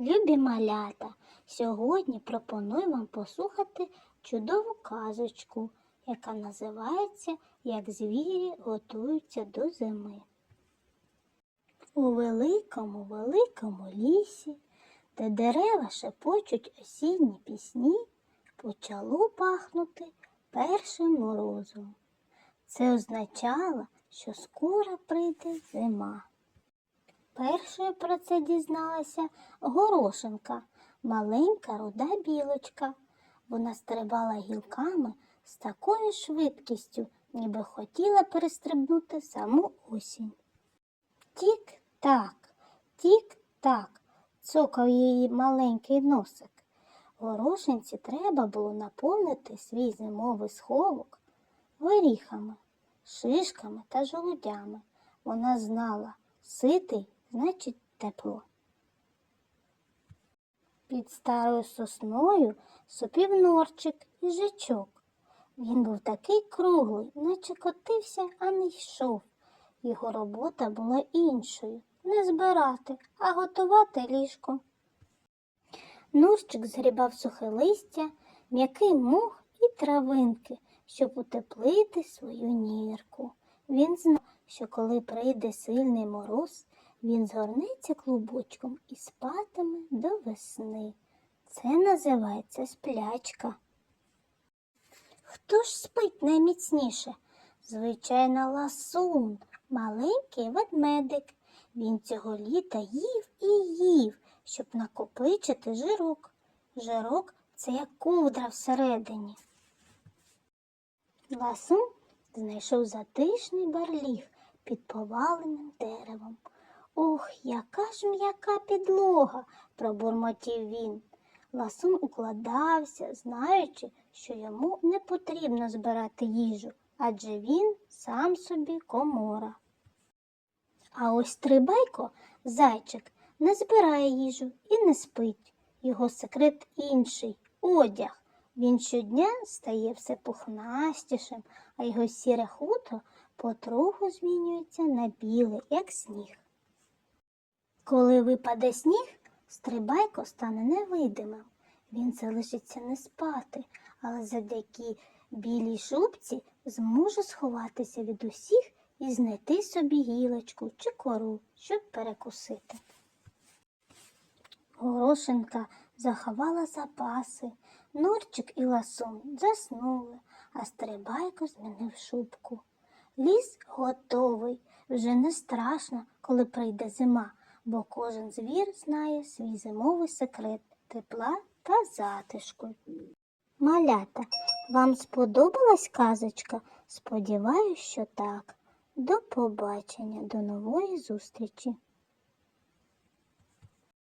Любі малята, сьогодні пропоную вам послухати чудову казочку, яка називається Як звірі готуються до зими. У великому, великому лісі, де дерева шепочуть осінні пісні, почало пахнути першим морозом. Це означало, що скоро прийде зима. Першою про це дізналася горошинка, маленька руда білочка. Вона стрибала гілками з такою швидкістю, ніби хотіла перестрибнути саму осінь. Тік-так, тік-так, цокав її маленький носик. Горошинці треба було наповнити свій зимовий сховок горіхами, шишками та жолудями. Вона знала, ситий значить тепло. Під старою сосною сопів норчик і жичок. Він був такий круглий, наче котився, а не йшов. Його робота була іншою не збирати, а готувати ліжко. Нурчик згрібав сухе листя, м'який мох і травинки, щоб утеплити свою нірку. Він знав, що коли прийде сильний мороз, він згорнеться клубочком і спатиме до весни. Це називається сплячка. Хто ж спить найміцніше? Звичайно, ласун, маленький ведмедик. Він цього літа їв і їв, щоб накопичити жирок. Жирок це як ковдра всередині. Ласун знайшов затишний барліг під поваленим деревом. Ох, яка ж м'яка підлога, пробурмотів він. Ласун укладався, знаючи, що йому не потрібно збирати їжу, адже він сам собі комора. А ось трибайко, зайчик, не збирає їжу і не спить. Його секрет інший одяг. Він щодня стає все пухнастішим, а його сіре хутро потроху змінюється на біле, як сніг. Коли випаде сніг, стрибайко стане невидимим. Він залишиться не спати, але завдяки білій шубці зможе сховатися від усіх і знайти собі гілочку чи кору, щоб перекусити. Горошинка заховала запаси, Норчик і ласун заснули, а стрибайко змінив шубку. Ліс готовий, вже не страшно, коли прийде зима, бо кожен звір знає свій зимовий секрет тепла та затишку. Малята, вам сподобалась казочка? Сподіваюсь, що так. До побачення, до нової зустрічі!